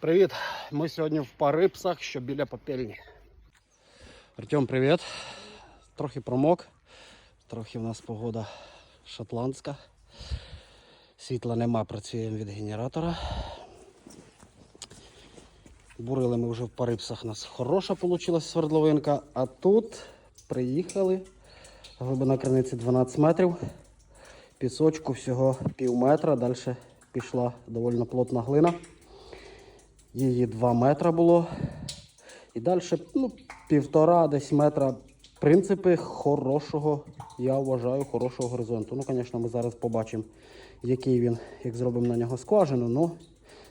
Привіт! Ми сьогодні в Парипсах, що біля попельні. Артем, привіт. Трохи промок. Трохи в нас погода шотландська. Світла нема, працюємо від генератора. Бурили ми вже в Парипсах. У нас хороша вийшла свердловинка. А тут приїхали. Глибина криниці 12 метрів. Пісочку всього пів метра. Далі пішла доволі плотна глина. Її 2 метра було. І далі ну, півтора десь метра. Принципи хорошого, я вважаю, хорошого горизонту. Ну, звісно, ми зараз побачимо, який він, як зробимо на нього скважину, ну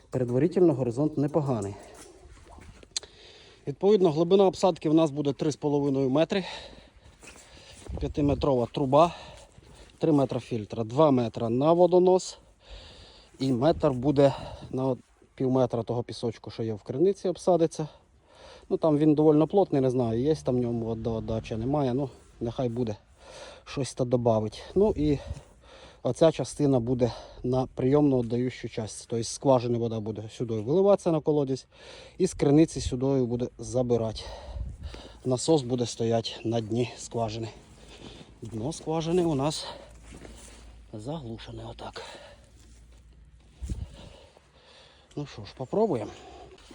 передварительно горизонт непоганий. Відповідно, глибина обсадки в нас буде 3,5 метри. 5-метрова труба, 3 метра фільтра, 2 метра на водонос. І метр буде на пів метра того пісочку, що є в криниці, обсадиться. Ну там він доволі плотний, не знаю, є там в ньому чи немає. Ну, нехай буде щось то додавить. Ну і оця частина буде на прийомну віддаючу частину. Тобто з скважини вода буде сюди виливатися на колодязь і з криниці сюди буде забирати. Насос буде стояти на дні скважини. Дно скважини у нас заглушене отак. Ну що ж, попробуємо.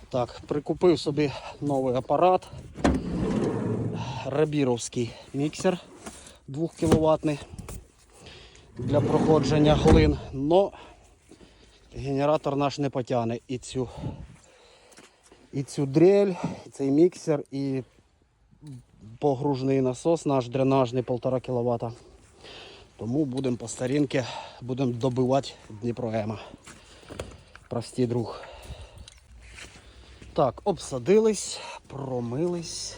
Так, прикупив собі новий апарат. Рабіровський міксер 2 кВт для проходження глин. Но генератор наш не потягне і цю, і цю дрель, і цей міксер, і погружний насос наш дренажний 1,5 кВт. Тому будемо по старінки, будемо добивати Дніпро Ема. Прості друг. Так, обсадились, промились.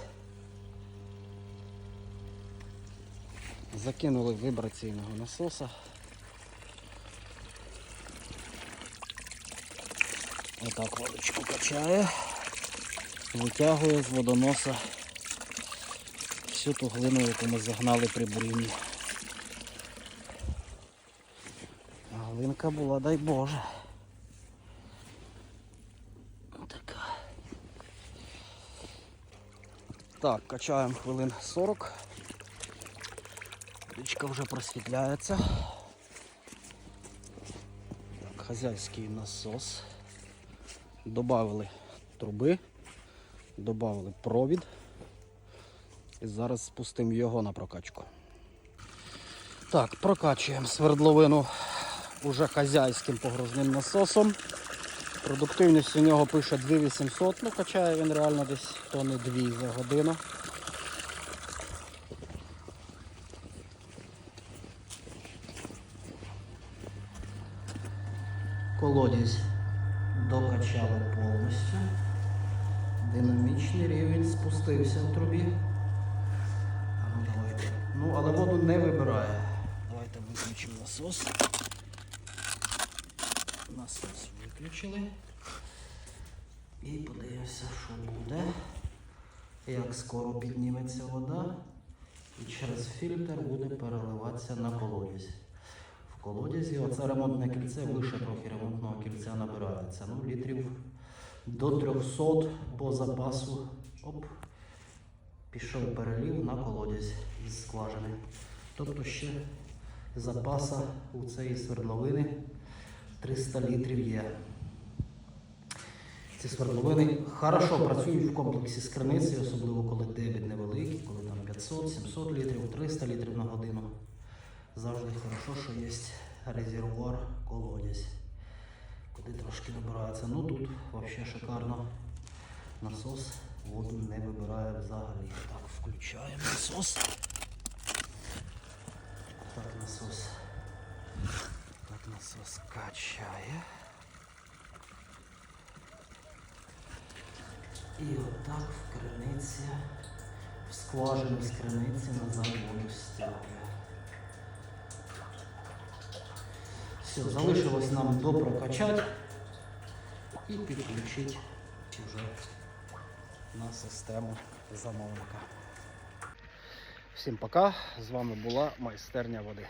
Закинули вибраційного насоса. Отак водочку качає, витягує з водоноса всю ту глину, яку ми загнали при бурінні. Глинка була, дай Боже. Так, качаємо хвилин 40. Річка вже просвітляється. Так, хазяйський насос. Добавили труби, додали провід. І зараз спустимо його на прокачку. Так, прокачуємо свердловину уже хазяйським погружним насосом. Продуктивність у нього пише 2800, ну качає він реально десь тони 2 за годину. Колодязь докачали повністю. Динамічний рівень спустився в трубі. Ну. Ну, але воду не вибирає. Давайте виключимо насос. Насос виключили. І подивимося, що буде. Як скоро підніметься вода. І через фільтр буде переливатися на колодязь. В колодязі оце ремонтне кільце, вище трохи ремонтного кільця набирається. Ну, літрів до 300 по запасу. Оп. Пішов перелів на колодязь із скважини. Тобто ще запаса у цієї свердловини 300 літрів є. Ці свердловини хорошо працюють в комплексі з криниці, особливо коли дебіт невеликий, коли там 500, 700 літрів, 300 літрів на годину. Завжди хорошо, що є резервуар колодязь, куди трошки набирається. Ну тут взагалі шикарно. Насос воду не вибирає взагалі. Так, включаємо насос. Так, насос. Так, насос качає. І отак в криниці, в скважину з криниці назад воду стягує. Все, залишилось нам допрокачати і підключити вже на систему замовника. Всім пока! З вами була майстерня води.